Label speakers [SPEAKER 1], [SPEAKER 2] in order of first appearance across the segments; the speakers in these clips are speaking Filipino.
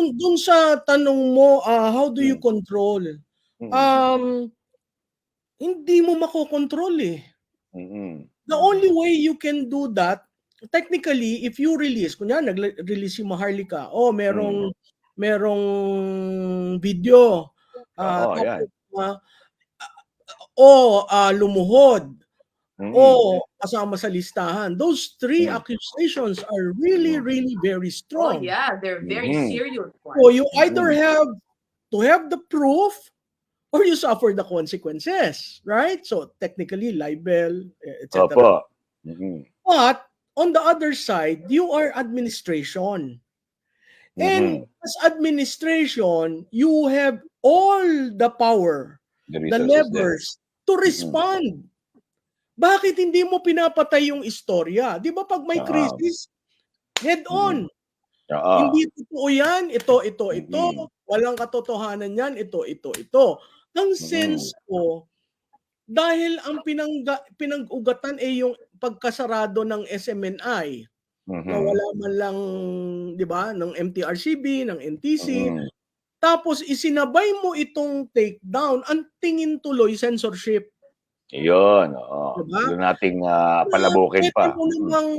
[SPEAKER 1] dun dun sa tanong mo, ah, how do you
[SPEAKER 2] Hmm.
[SPEAKER 1] control?
[SPEAKER 2] Mm.
[SPEAKER 1] Um, hindi mo makokontrol, eh.
[SPEAKER 2] Mm.
[SPEAKER 1] The only way you can do that, technically, if you release, kunyari nag-release si Maharlika, oh, merong
[SPEAKER 2] Mm.
[SPEAKER 1] merong video, ah,
[SPEAKER 2] Oo, yan.
[SPEAKER 1] tapos, ah, o, ah, lumuhod,
[SPEAKER 2] Mm.
[SPEAKER 1] o kasama sa listahan. Those three
[SPEAKER 2] Mm.
[SPEAKER 1] accusations are really, really very
[SPEAKER 3] Oh
[SPEAKER 1] strong.
[SPEAKER 3] yeah, they're very
[SPEAKER 2] Mhm.
[SPEAKER 3] serious ones.
[SPEAKER 1] So you either
[SPEAKER 2] Mm.
[SPEAKER 1] have to have the proof or you suffer the consequences, right? So technically libel, eh, etc.
[SPEAKER 2] Opo. Mm.
[SPEAKER 1] But on the other side, you are administration. And
[SPEAKER 2] Mhm.
[SPEAKER 1] as administration, you have all the power,
[SPEAKER 2] The
[SPEAKER 1] the levers to respond. Bakit hindi mo pinapatay yung istorya? Di ba pag may
[SPEAKER 2] Oo.
[SPEAKER 1] crisis, head on.
[SPEAKER 2] Oo.
[SPEAKER 1] Hindi totoo yan, ito, ito, ito.
[SPEAKER 2] Mm.
[SPEAKER 1] Walang katotohanan yan, ito, ito, ito. Ang sense ko, dahil ang pinangga, pinag-ugatan ay yung pagkasarado ng SMNI,
[SPEAKER 2] Mhm.
[SPEAKER 1] na wala man lang, di ba, ng MTRCB, ng NTC,
[SPEAKER 2] Mm.
[SPEAKER 1] tapos isinabay mo itong takedown, ang tingin tuloy censorship.
[SPEAKER 2] Yun, oo.
[SPEAKER 1] Diba?
[SPEAKER 2] Doon nating ah, palabukin
[SPEAKER 1] Pwede
[SPEAKER 2] pa.
[SPEAKER 1] mo namang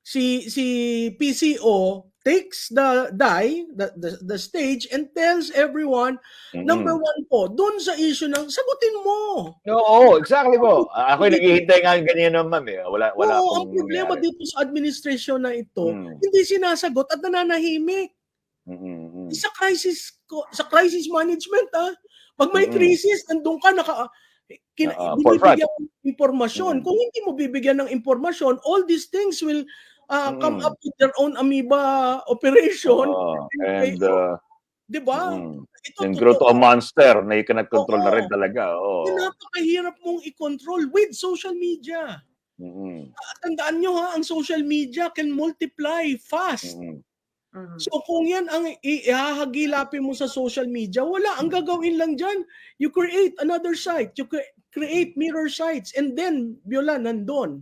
[SPEAKER 1] si si PCO takes the die, the, the, the stage and tells everyone,
[SPEAKER 2] Mm.
[SPEAKER 1] number one po, dun sa issue ng sagutin mo.
[SPEAKER 2] Oo, exactly po. Ah, Ako'y naghihintay nga ng ganyan naman eh. Wala, wala
[SPEAKER 1] Oo, ang problema
[SPEAKER 2] nangyari.
[SPEAKER 1] dito sa administrasyon na ito,
[SPEAKER 2] Mm.
[SPEAKER 1] hindi sinasagot at nananahimik.
[SPEAKER 2] Mm, mm.
[SPEAKER 1] Sa crisis ko- sa crisis management ah. Pag may
[SPEAKER 2] Mm.
[SPEAKER 1] crisis, nandun ka naka kin-
[SPEAKER 2] Oo,
[SPEAKER 1] binibigyan ng impormasyon.
[SPEAKER 2] Mm.
[SPEAKER 1] Kung hindi mo bibigyan ng impormasyon, all these things will ah, come
[SPEAKER 2] Mm.
[SPEAKER 1] up with their own amoeba operation.
[SPEAKER 2] Oo. And, uh,
[SPEAKER 1] 'Di ba?
[SPEAKER 2] mm.
[SPEAKER 1] Ito
[SPEAKER 2] and grow to a monster na you cannot control na
[SPEAKER 1] Oo.
[SPEAKER 2] rin talaga. Oo.
[SPEAKER 1] Napakahirap mong i-control with social media.
[SPEAKER 2] Mm,
[SPEAKER 1] At Tandaan nyo ha, ang social media can multiply fast.
[SPEAKER 2] mm,
[SPEAKER 3] Mhm.
[SPEAKER 1] So kung yan ang ihahagilapin mo sa social media, wala. Ang gagawin lang dyan, you create another site. You cre- create mirror sites. And then, Biola, nandun.